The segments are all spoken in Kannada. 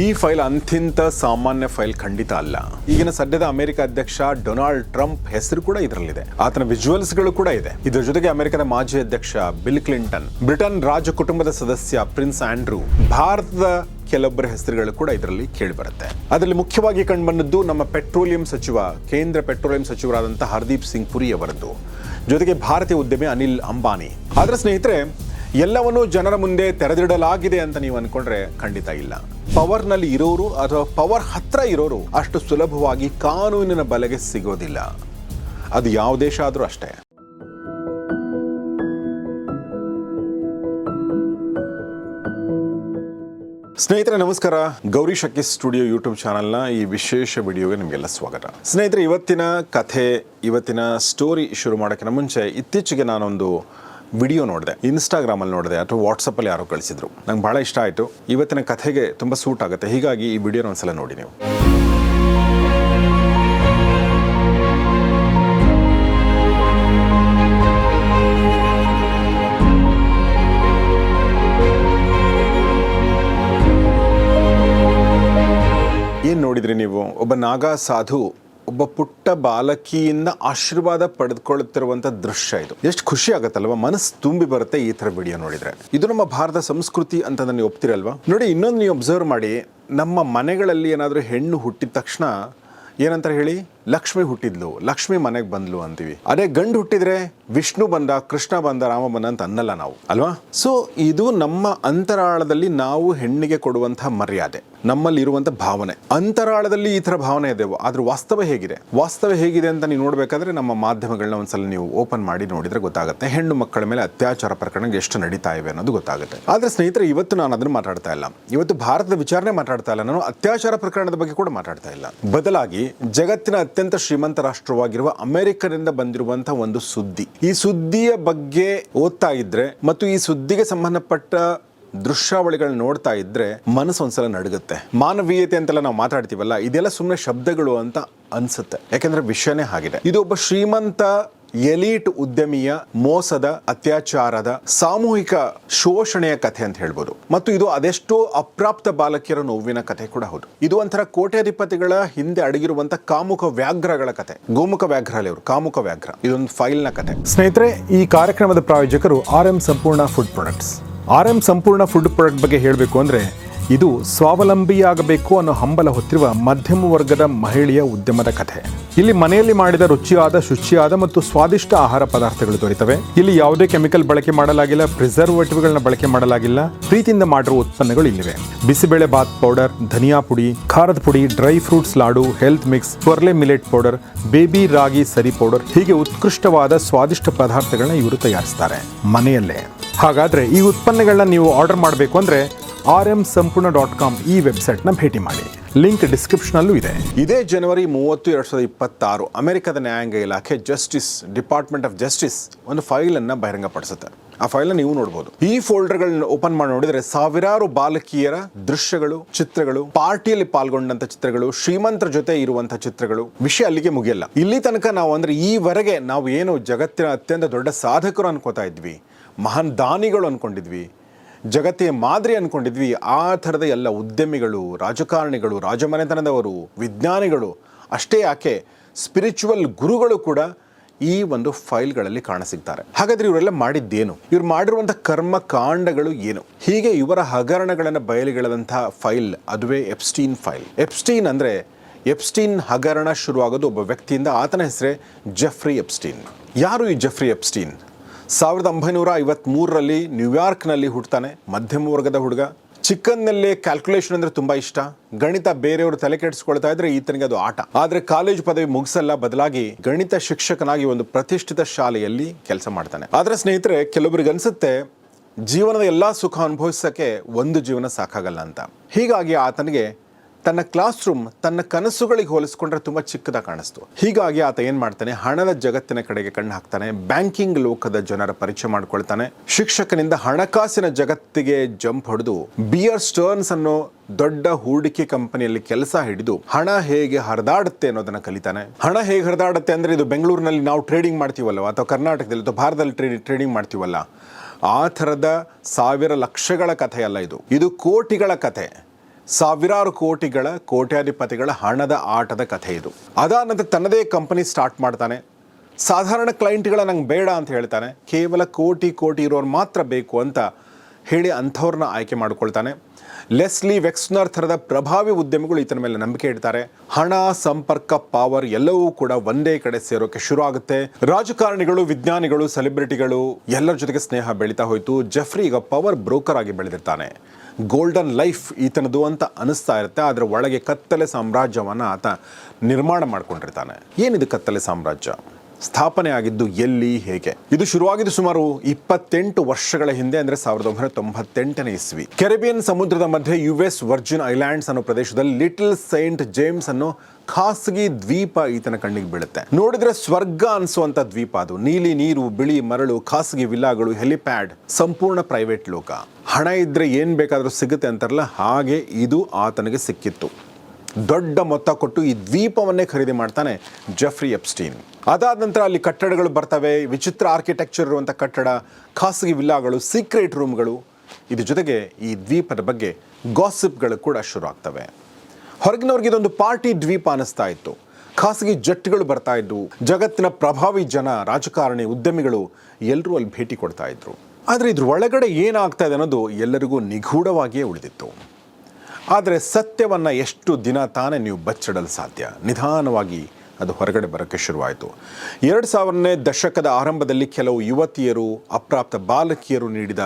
ಈ ಫೈಲ್ ಅಂತಿಂತ ಸಾಮಾನ್ಯ ಫೈಲ್ ಖಂಡಿತ ಅಲ್ಲ. ಈಗಿನ ಸದ್ಯದ ಅಮೆರಿಕ ಅಧ್ಯಕ್ಷ ಡೊನಾಲ್ಡ್ ಟ್ರಂಪ್ ಹೆಸರು ಕೂಡ ಇದರಲ್ಲಿದೆ. ಆತನ ವಿಜುವಲ್ಸ್ಗಳು ಕೂಡ ಇದೆ. ಇದರ ಜೊತೆಗೆ ಅಮೆರಿಕದ ಮಾಜಿ ಅಧ್ಯಕ್ಷ ಬಿಲ್ ಕ್ಲಿಂಟನ್, ಬ್ರಿಟನ್ ರಾಜ ಕುಟುಂಬದ ಸದಸ್ಯ ಪ್ರಿನ್ಸ್ ಆಂಡ್ರೂ, ಭಾರತದ ಕೆಲವೊಬ್ಬರ ಹೆಸರುಗಳು ಕೂಡ ಇದರಲ್ಲಿ ಕೇಳಿ ಬರುತ್ತೆ ಅದರಲ್ಲಿ ಮುಖ್ಯವಾಗಿ ಕಂಡುಬಂದದ್ದು ನಮ್ಮ ಪೆಟ್ರೋಲಿಯಂ ಸಚಿವ, ಕೇಂದ್ರ ಪೆಟ್ರೋಲಿಯಂ ಸಚಿವರಾದಂತಹ ಹರ್ದೀಪ್ ಸಿಂಗ್ ಪುರಿ ಅವರದ್ದು. ಜೊತೆಗೆ ಭಾರತೀಯ ಉದ್ಯಮಿ ಅನಿಲ್ ಅಂಬಾನಿ. ಆದರೆ ಸ್ನೇಹಿತರೆ ಎಲ್ಲವನ್ನೂ ಜನರ ಮುಂದೆ ತೆರೆದಿಡಲಾಗಿದೆ ಅಂತ ನೀವು ಅನ್ಕೊಂಡ್ರೆ ಖಂಡಿತ ಇಲ್ಲ. ಪವರ್ನಲ್ಲಿ ಇರೋರು ಅಥವಾ ಪವರ್ ಹತ್ರ ಇರೋರು ಅಷ್ಟು ಸುಲಭವಾಗಿ ಕಾನೂನಿನ ಬಲೆಗೆ ಸಿಗೋದಿಲ್ಲ. ಅದು ಯಾವ ದೇಶ ಆದರೂ ಅಷ್ಟೇ. ಸ್ನೇಹಿತರೆ, ನಮಸ್ಕಾರ. ಗೌರಿ ಶಕಿ ಸ್ಟುಡಿಯೋ ಯೂಟ್ಯೂಬ್ ಚಾನಲ್ನ ಈ ವಿಶೇಷ ವಿಡಿಯೋಗೆ ನಿಮಗೆಲ್ಲ ಸ್ವಾಗತ. ಸ್ನೇಹಿತರೆ, ಇವತ್ತಿನ ಕಥೆ, ಇವತ್ತಿನ ಸ್ಟೋರಿ ಶುರು ಮಾಡೋಕ್ಕಿಂತ ಮುಂಚೆ ಇತ್ತೀಚೆಗೆ ನಾನೊಂದು ವಿಡಿಯೋ ನೋಡಿದೆ. ಇನ್ಸ್ಟಾಗ್ರಾಮಲ್ಲಿ ನೋಡಿದೆ ಅಥವಾ ವಾಟ್ಸಪ್ಪಲ್ಲಿ ಯಾರೋ ಕಳಿಸಿದ್ರು. ನಂಗೆ ಭಾಳ ಇಷ್ಟ ಆಯಿತು. ಇವತ್ತಿನ ಕಥೆಗೆ ತುಂಬ ಸೂಟ್ ಆಗುತ್ತೆ. ಹೀಗಾಗಿ ಈ ವಿಡಿಯೋನ ಒಂದ್ಸಲ ನೋಡಿ ನೀವು. ಏನು ನೋಡಿದ್ರಿ ನೀವು? ಒಬ್ಬ ನಾಗಾ ಸಾಧು ಒಬ್ಬ ಪುಟ್ಟ ಬಾಲಕಿಯಿಂದ ಆಶೀರ್ವಾದ ಪಡೆದುಕೊಳ್ಳುತ್ತಿರುವಂಥ ದೃಶ್ಯ ಇದು. ಎಷ್ಟು ಖುಷಿ ಆಗುತ್ತಲ್ವ? ಮನಸ್ಸು ತುಂಬಿ ಬರುತ್ತೆ ಈ ಥರ ವಿಡಿಯೋ ನೋಡಿದ್ರೆ. ಇದು ನಮ್ಮ ಭಾರತ ಸಂಸ್ಕೃತಿ ಅಂತ ನೀವು ಒಪ್ತಿರಲ್ವಾ? ನೋಡಿ, ಇನ್ನೊಂದು ನೀವು ಅಬ್ಸರ್ವ್ ಮಾಡಿ, ನಮ್ಮ ಮನೆಗಳಲ್ಲಿ ಏನಾದರೂ ಹೆಣ್ಣು ಹುಟ್ಟಿದ ತಕ್ಷಣ ಏನಂತಾರೆ ಹೇಳಿ? ಲಕ್ಷ್ಮಿ ಹುಟ್ಟಿದ್ಲು, ಲಕ್ಷ್ಮಿ ಮನೆಗೆ ಬಂದ್ಲು ಅಂತೀವಿ. ಅದೇ ಗಂಡು ಹುಟ್ಟಿದ್ರೆ ವಿಷ್ಣು ಬಂದ, ಕೃಷ್ಣ ಬಂದ, ರಾಮ ಬಂದ ಅಂತ ಅನ್ನಲ್ಲ ನಾವು, ಅಲ್ವಾ? ಸೊ ಇದು ನಮ್ಮ ಅಂತರಾಳದಲ್ಲಿ ನಾವು ಹೆಣ್ಣಿಗೆ ಕೊಡುವಂತಹ ಮರ್ಯಾದೆ, ನಮ್ಮಲ್ಲಿ ಇರುವಂತ ಭಾವನೆ. ಅಂತರಾಳದಲ್ಲಿ ಈ ತರ ಭಾವನೆ ಇದೆ, ಆದ್ರೆ ವಾಸ್ತವ ಹೇಗಿದೆ? ವಾಸ್ತವ ಹೇಗಿದೆ ಅಂತ ನೀವು ನೋಡ್ಬೇಕಾದ್ರೆ ನಮ್ಮ ಮಾಧ್ಯಮಗಳನ್ನ ಒಂದ್ಸಲ ನೀವು ಓಪನ್ ಮಾಡಿ ನೋಡಿದ್ರೆ ಗೊತ್ತಾಗುತ್ತೆ. ಹೆಣ್ಣು ಮಕ್ಕಳ ಮೇಲೆ ಅತ್ಯಾಚಾರ ಪ್ರಕರಣ ಎಷ್ಟು ನಡೀತಾ ಇವೆ ಅನ್ನೋದು ಗೊತ್ತಾಗುತ್ತೆ. ಆದ್ರೆ ಸ್ನೇಹಿತರೆ, ಇವತ್ತು ನಾನು ಅದನ್ನು ಮಾತಾಡ್ತಾ ಇಲ್ಲ. ಇವತ್ತು ಭಾರತದ ವಿಚಾರಣೆ ಮಾತಾಡ್ತಾ ಇಲ್ಲ. ನಾನು ಅತ್ಯಾಚಾರ ಪ್ರಕರಣದ ಬಗ್ಗೆ ಕೂಡ ಮಾತಾಡ್ತಾ ಇಲ್ಲ. ಬದಲಾಗಿ ಜಗತ್ತಿನ ಅತ್ಯಂತ ಶ್ರೀಮಂತ ರಾಷ್ಟ್ರವಾಗಿರುವ ಅಮೆರಿಕದಿಂದ ಬಂದಿರುವಂತಹ ಒಂದು ಸುದ್ದಿ. ಈ ಸುದ್ದಿಯ ಬಗ್ಗೆ ಓದ್ತಾ ಇದ್ರೆ ಮತ್ತು ಈ ಸುದ್ದಿಗೆ ಸಂಬಂಧಪಟ್ಟ ದೃಶ್ಯಾವಳಿಗಳನ್ನ ನೋಡ್ತಾ ಇದ್ರೆ ಮನಸ್ಸು ಒಂದ್ಸಲ ನಡುಗುತ್ತೆ. ಮಾನವೀಯತೆ ಅಂತೆಲ್ಲ ನಾವು ಮಾತಾಡ್ತೀವಲ್ಲ, ಇದೆಲ್ಲ ಸುಮ್ಮನೆ ಶಬ್ದಗಳು ಅಂತ ಅನ್ಸುತ್ತೆ. ಯಾಕೆಂದ್ರೆ ವಿಷಯನೇ ಆಗಿದೆ ಇದು ಒಬ್ಬ ಶ್ರೀಮಂತ ಎಲೀಟ್ ಉದ್ಯಮಿಯ ಮೋಸದ ಅತ್ಯಾಚಾರದ ಸಾಮೂಹಿಕ ಶೋಷಣೆಯ ಕಥೆ ಅಂತ ಹೇಳ್ಬೋದು. ಮತ್ತು ಇದು ಅದೆಷ್ಟೋ ಅಪ್ರಾಪ್ತ ಬಾಲಕಿಯರ ನೋವಿನ ಕಥೆ ಕೂಡ ಹೌದು. ಇದು ಒಂಥರ ಕೋಟ್ಯಾಧಿಪತಿಗಳ ಹಿಂದೆ ಅಡಗಿರುವಂತ ಕಾಮುಕ ವ್ಯಾಘ್ರಗಳ ಕಥೆ. ಗೋಮುಖ ವ್ಯಾಘ್ರ ಅಲ್ಲ ಅವರು ಕಾಮುಕ ವ್ಯಾಘ್ರ. ಇದೊಂದು ಫೈಲ್ನ ಕಥೆ. ಸ್ನೇಹಿತರೆ, ಈ ಕಾರ್ಯಕ್ರಮದ ಪ್ರಾಯೋಜಕರು R M Sampoorna food products. R M Sampoorna food product ಬಗ್ಗೆ ಹೇಳಬೇಕು ಅಂದ್ರೆ ಇದು ಸ್ವಾವಲಂಬಿಯಾಗಬೇಕು ಅನ್ನೋ ಹಂಬಲ ಹೊತ್ತಿರುವ ಮಧ್ಯಮ ವರ್ಗದ ಮಹಿಳೆಯ ಉದ್ಯಮದ ಕಥೆ. ಇಲ್ಲಿ ಮನೆಯಲ್ಲಿ ಮಾಡಿದ ರುಚಿಯಾದ, ಶುಚಿಯಾದ ಮತ್ತು ಸ್ವಾದಿಷ್ಟ ಆಹಾರ ಪದಾರ್ಥಗಳು ದೊರೆತವೆ. ಇಲ್ಲಿ ಯಾವುದೇ ಕೆಮಿಕಲ್ ಬಳಕೆ ಮಾಡಲಾಗಿಲ್ಲ, ಪ್ರಿಸರ್ವೇಟಿವ್ಗಳನ್ನ ಬಳಕೆ ಮಾಡಲಾಗಿಲ್ಲ, ಪ್ರೀತಿಯಿಂದ ಮಾಡಿರುವ ಉತ್ಪನ್ನಗಳು ಇಲ್ಲಿವೆ. ಬಿಸಿಬೇಳೆ ಬಾತ್ ಪೌಡರ್, ಧನಿಯಾ ಪುಡಿ, ಖಾರದ ಪುಡಿ, dry fruits laddu, health mix ಸ್ವರ್ಲೆ ಮಿಲೆಟ್ ಪೌಡರ್, ಬೇಬಿ ರಾಗಿ ಸರಿ ಪೌಡರ್, ಹೀಗೆ ಉತ್ಕೃಷ್ಟವಾದ ಸ್ವಾದಿಷ್ಟ ಪದಾರ್ಥಗಳನ್ನ ಇವರು ತಯಾರಿಸ್ತಾರೆ ಮನೆಯಲ್ಲೇ. ಹಾಗಾದ್ರೆ ಈ ಉತ್ಪನ್ನಗಳನ್ನ ನೀವು ಆರ್ಡರ್ ಮಾಡಬೇಕು ಅಂದ್ರೆ R M Sampoorna dot com ಈ ವೆಬ್ಸೈಟ್ನ ಭೇಟಿ ಮಾಡಿ. ಲಿಂಕ್ ಡಿಸ್ಕ್ರಿಪ್ಷನಲ್ಲೂ ಇದೆ. ಇದೇ ಜನವರಿ ಮೂವತ್ತು, ಎರಡ್ ಸಾವಿರದ ಇಪ್ಪತ್ತಾರು ಅಮೆರಿಕದ ನ್ಯಾಯಾಂಗ ಇಲಾಖೆ ಜಸ್ಟಿಸ್, ಡಿಪಾರ್ಟ್ಮೆಂಟ್ ಆಫ್ ಜಸ್ಟಿಸ್ ಒಂದು ಫೈಲ್ ಅನ್ನ ಬಹಿರಂಗಪಡಿಸುತ್ತೆ. ಆ ಫೈಲ್ ನೀವು ನೋಡಬಹುದು ಈ ಫೋಲ್ಡರ್ಗಳನ್ನ ಓಪನ್ ಮಾಡಿ ನೋಡಿದರೆ ಸಾವಿರಾರು ಬಾಲಕಿಯರ ದೃಶ್ಯಗಳು, ಚಿತ್ರಗಳು, ಪಾರ್ಟಿಯಲ್ಲಿ ಪಾಲ್ಗೊಂಡಂತ ಚಿತ್ರಗಳು, ಶ್ರೀಮಂತರ ಜೊತೆ ಇರುವಂತಹ ಚಿತ್ರಗಳು, ವಿಷಯ ಅಲ್ಲಿಗೆ ಮುಗಿಯಲ್ಲ. ಇಲ್ಲಿ ತನಕ ನಾವು ಅಂದ್ರೆ ಈವರೆಗೆ ನಾವು ಏನು ಜಗತ್ತಿನ ಅತ್ಯಂತ ದೊಡ್ಡ ಸಾಧಕರು ಅನ್ಕೋತಾ ಇದ್ವಿ, ಮಹಾನ್ ದಾನಿಗಳು ಅನ್ಕೊಂಡಿದ್ವಿ ಜಗತ್ತಿನ ಮಾದರಿ ಅಂದ್ಕೊಂಡಿದ್ವಿ ಆ ಥರದ ಎಲ್ಲ ಉದ್ಯಮಿಗಳು, ರಾಜಕಾರಣಿಗಳು, ರಾಜಮನೆತನದವರು, ವಿಜ್ಞಾನಿಗಳು, ಅಷ್ಟೇ ಯಾಕೆ ಸ್ಪಿರಿಚುವಲ್ ಗುರುಗಳು ಕೂಡ ಈ ಒಂದು ಫೈಲ್ಗಳಲ್ಲಿ ಕಾಣಸಿಗ್ತಾರೆ. ಹಾಗಾದರೆ ಇವರೆಲ್ಲ ಮಾಡಿದ್ದೇನು? ಇವ್ರು ಮಾಡಿರುವಂಥ ಕರ್ಮ ಕಾಂಡಗಳು ಏನು? ಹೀಗೆ ಇವರ ಹಗರಣಗಳನ್ನು ಬಯಲಿಗೆಳೆದಂಥ ಫೈಲ್, ಅದುವೇ ಎಪ್ಸ್ಟೀನ್ ಫೈಲ್. ಎಪ್ಸ್ಟೀನ್ ಅಂದರೆ ಎಪ್ಸ್ಟೀನ್ ಹಗರಣ ಶುರುವಾಗೋದು ಒಬ್ಬ ವ್ಯಕ್ತಿಯಿಂದ ಆತನ ಹೆಸರೇ ಜೆಫ್ರಿ ಎಪ್ಸ್ಟೀನ್. ಯಾರು ಈ ಜೆಫ್ರಿ ಎಪ್ಸ್ಟೀನ್? ಸಾವಿರದ ಒಂಬೈನೂರ ಐವತ್ತ್ಮೂರರಲ್ಲಿ ನ್ಯೂಯಾರ್ಕ್ನಲ್ಲಿ ಹುಟ್ಟುತ್ತಾನೆ ಮಧ್ಯಮ ವರ್ಗದ ಹುಡುಗ. ಚಿಕ್ಕಂದಿನಲ್ಲೇ ಕ್ಯಾಲ್ಕುಲೇಷನ್ ಅಂದರೆ ತುಂಬ ಇಷ್ಟ. ಗಣಿತ ಬೇರೆಯವರು ತಲೆ ಕೆಡಿಸ್ಕೊಳ್ತಾ ಇದ್ರೆ ಈತನಿಗೆ ಅದು ಆಟ. ಆದರೆ ಕಾಲೇಜ್ ಪದವಿ ಮುಗಿಸಲ್ಲ ಬದಲಾಗಿ ಗಣಿತ ಶಿಕ್ಷಕನಾಗಿ ಒಂದು ಪ್ರತಿಷ್ಠಿತ ಶಾಲೆಯಲ್ಲಿ ಕೆಲಸ ಮಾಡ್ತಾನೆ. ಆದರೆ ಸ್ನೇಹಿತರೆ, ಕೆಲವರಿಗೆ ಅನ್ಸುತ್ತೆ ಜೀವನದ ಎಲ್ಲ ಸುಖ ಅನುಭವಿಸೋಕ್ಕೆ ಒಂದು ಜೀವನ ಸಾಕಾಗಲ್ಲ ಅಂತ. ಹೀಗಾಗಿ ಆತನಿಗೆ ತನ್ನ ಕ್ಲಾಸ್ ರೂಮ್ ತನ್ನ ಕನಸುಗಳಿಗೆ ಹೋಲಿಸ್ಕೊಂಡ್ರೆ ತುಂಬ ಚಿಕ್ಕದಾಗಿ ಕಾಣಿಸ್ತು. ಹೀಗಾಗಿ ಆತ ಏನ್ ಮಾಡ್ತಾನೆ? ಹಣದ ಜಗತ್ತಿನ ಕಡೆಗೆ ಕಣ್ಣು ಹಾಕ್ತಾನೆ ಬ್ಯಾಂಕಿಂಗ್ ಲೋಕದ ಜನರ ಪರಿಚಯ ಮಾಡ್ಕೊಳ್ತಾನೆ, ಶಿಕ್ಷಕನಿಂದ ಹಣಕಾಸಿನ ಜಗತ್ತಿಗೆ ಜಂಪ್ ಹೊಡೆದು, ಬಿಯರ್ ಸ್ಟರ್ನ್ಸ್ ಅನ್ನೋ ದೊಡ್ಡ ಹೂಡಿಕೆ ಕಂಪನಿಯಲ್ಲಿ ಕೆಲಸ ಹಿಡಿದು, ಹಣ ಹೇಗೆ ಹರಿದಾಡುತ್ತೆ ಅನ್ನೋದನ್ನ ಕಲಿತಾನೆ. ಹಣ ಹೇಗೆ ಹರಿದಾಡುತ್ತೆ ಅಂದ್ರೆ ಇದು ಬೆಂಗಳೂರಿನಲ್ಲಿ ನಾವು ಟ್ರೇಡಿಂಗ್ ಮಾಡ್ತೀವಲ್ಲ ಅಥವಾ ಕರ್ನಾಟಕದಲ್ಲಿ, ಅಥವಾ ಭಾರತದಲ್ಲಿ ಟ್ರೇಡಿಂಗ್ ಮಾಡ್ತೀವಲ್ಲ? ಆ ಥರದ ಸಾವಿರ ಲಕ್ಷಗಳ ಕಥೆ ಅಲ್ಲ ಇದು. ಇದು ಕೋಟಿಗಳ ಕಥೆ. ಸಾವಿರಾರು ಕೋಟಿಗಳ ಕೋಟ್ಯಾಧಿಪತಿಗಳ ಹಣದ ಆಟದ ಕಥೆ ಇದು. ಅದಾದ ನಂತರ ತನ್ನದೇ ಕಂಪನಿ ಸ್ಟಾರ್ಟ್ ಮಾಡ್ತಾನೆ. ಸಾಧಾರಣ ಕ್ಲೈಂಟ್ಗಳ ನಂಗೆ ಬೇಡ ಅಂತ ಹೇಳ್ತಾನೆ. ಕೇವಲ ಕೋಟಿ ಕೋಟಿ ಇರೋರು ಮಾತ್ರ ಬೇಕು ಅಂತ ಹೇಳಿ ಅಂಥವ್ರನ್ನ ಆಯ್ಕೆ ಮಾಡ್ಕೊಳ್ತಾನೆ. ಲೆಸ್ಲಿ ವೆಕ್ಸ್ನರ್ ಥರದ ಪ್ರಭಾವಿ ಉದ್ಯಮಿಗಳು ಈತನ ಮೇಲೆ ನಂಬಿಕೆ ಇಡ್ತಾರೆ. ಹಣ, ಸಂಪರ್ಕ ಪವರ್ ಎಲ್ಲವೂ ಕೂಡ ಒಂದೇ ಕಡೆ ಸೇರೋಕೆ ಶುರು ಆಗುತ್ತೆ. ರಾಜಕಾರಣಿಗಳು, ವಿಜ್ಞಾನಿಗಳು ಸೆಲೆಬ್ರಿಟಿಗಳು ಎಲ್ಲರ ಜೊತೆಗೆ ಸ್ನೇಹ ಬೆಳೀತಾ ಹೋಯಿತು. ಜಫ್ರಿ ಈಗ ಪವರ್ ಬ್ರೋಕರ್ ಆಗಿ ಬೆಳೆದಿರ್ತಾನೆ. ಗೋಲ್ಡನ್ ಲೈಫ್ ಈತನದು ಅಂತ ಅನಿಸ್ತಾ ಇರುತ್ತೆ, ಆದರೆ ಒಳಗೆ ಕತ್ತಲೆ ಸಾಮ್ರಾಜ್ಯವನ್ನು ಆತ ನಿರ್ಮಾಣ ಮಾಡ್ಕೊಂಡಿರ್ತಾನೆ. ಏನಿದು ಕತ್ತಲೆ ಸಾಮ್ರಾಜ್ಯ? ಸ್ಥಾಪನೆ ಆಗಿದ್ದು ಎಲ್ಲಿ, ಹೇಗೆ? ಇದು ಶುರುವಾಗಿದ್ದು ಸುಮಾರು ಇಪ್ಪತ್ತೆಂಟು ವರ್ಷಗಳ ಹಿಂದೆ, ಅಂದ್ರೆ ಸಾವಿರದ ಒಂಬೈನೂರ ತೊಂಬತ್ತೆಂಟನೇ ಇಸ್ವಿ. ಕೆರೆಬಿಯನ್ ಸಮುದ್ರದ ಮಧ್ಯೆ ಯು ಎಸ್ ವರ್ಜಿನ್ ಐಲ್ಯಾಂಡ್ಸ್ ಅನ್ನೋ ಪ್ರದೇಶದಲ್ಲಿ ಲಿಟಲ್ ಸೈಂಟ್ ಜೇಮ್ಸ್ ಅನ್ನೋ ಖಾಸಗಿ ದ್ವೀಪ ಈತನ ಕಣ್ಣಿಗೆ ಬೀಳುತ್ತೆ. ನೋಡಿದ್ರೆ ಸ್ವರ್ಗ ಅನಿಸುವಂತ ದ್ವೀಪ ಅದು. ನೀಲಿ ನೀರು, ಬಿಳಿ ಮರಳು, ಖಾಸಗಿ ವಿಲ್ಲಾಗಳು, ಹೆಲಿಪ್ಯಾಡ್, ಸಂಪೂರ್ಣ ಪ್ರೈವೇಟ್ ಲೋಕ. ಹಣ ಇದ್ರೆ ಏನ್ ಬೇಕಾದರೂ ಸಿಗುತ್ತೆ ಅಂತಾರಲ್ಲ, ಹಾಗೆ ಇದು ಆತನಿಗೆ ಸಿಕ್ಕಿತ್ತು. ದೊಡ್ಡ ಮೊತ್ತ ಕೊಟ್ಟು ಈ ದ್ವೀಪವನ್ನೇ ಖರೀದಿ ಮಾಡ್ತಾನೆ ಜೆಫ್ರಿ ಎಪ್ಸ್ಟೀನ್. ಅದಾದ ನಂತರ ಅಲ್ಲಿ ಕಟ್ಟಡಗಳು ಬರ್ತವೆ, ವಿಚಿತ್ರ ಆರ್ಕಿಟೆಕ್ಚರ್ ಇರುವಂಥ ಕಟ್ಟಡ, ಖಾಸಗಿ ವಿಲ್ಲಾಗಳು ಸೀಕ್ರೆಟ್ ರೂಮ್ಗಳು ಇದ್ರ ಜೊತೆಗೆ ಈ ದ್ವೀಪದ ಬಗ್ಗೆ ಗಾಸಿಪ್ಗಳು ಕೂಡ ಶುರು ಆಗ್ತವೆ. ಹೊರಗಿನವ್ರಿಗೆ ಇದೊಂದು ಪಾರ್ಟಿ ದ್ವೀಪ ಅನ್ನಿಸ್ತಾ ಇತ್ತು. ಖಾಸಗಿ ಜಟ್ಗಳು ಬರ್ತಾ ಇದ್ವು. ಜಗತ್ತಿನ ಪ್ರಭಾವಿ ಜನ, ರಾಜಕಾರಣಿ, ಉದ್ಯಮಿಗಳು ಎಲ್ಲರೂ ಅಲ್ಲಿ ಭೇಟಿ ಕೊಡ್ತಾ ಇದ್ರು. ಆದರೆ ಇದ್ರ ಒಳಗಡೆ ಏನಾಗ್ತಾ ಇದೆ ಅನ್ನೋದು ಎಲ್ಲರಿಗೂ ನಿಗೂಢವಾಗಿಯೇ ಉಳಿದಿತ್ತು. ಆದರೆ ಸತ್ಯವನ್ನು ಎಷ್ಟು ದಿನ ತಾನೇ ನೀವು ಬಚ್ಚಿಡಲು ಸಾಧ್ಯ? ನಿಧಾನವಾಗಿ ಅದು ಹೊರಗಡೆ ಬರೋಕ್ಕೆ ಶುರುವಾಯಿತು. ಎರಡು ಸಾವಿರನೇ ದಶಕದ ಆರಂಭದಲ್ಲಿ ಕೆಲವು ಯುವತಿಯರು, ಅಪ್ರಾಪ್ತ ಬಾಲಕಿಯರು ನೀಡಿದ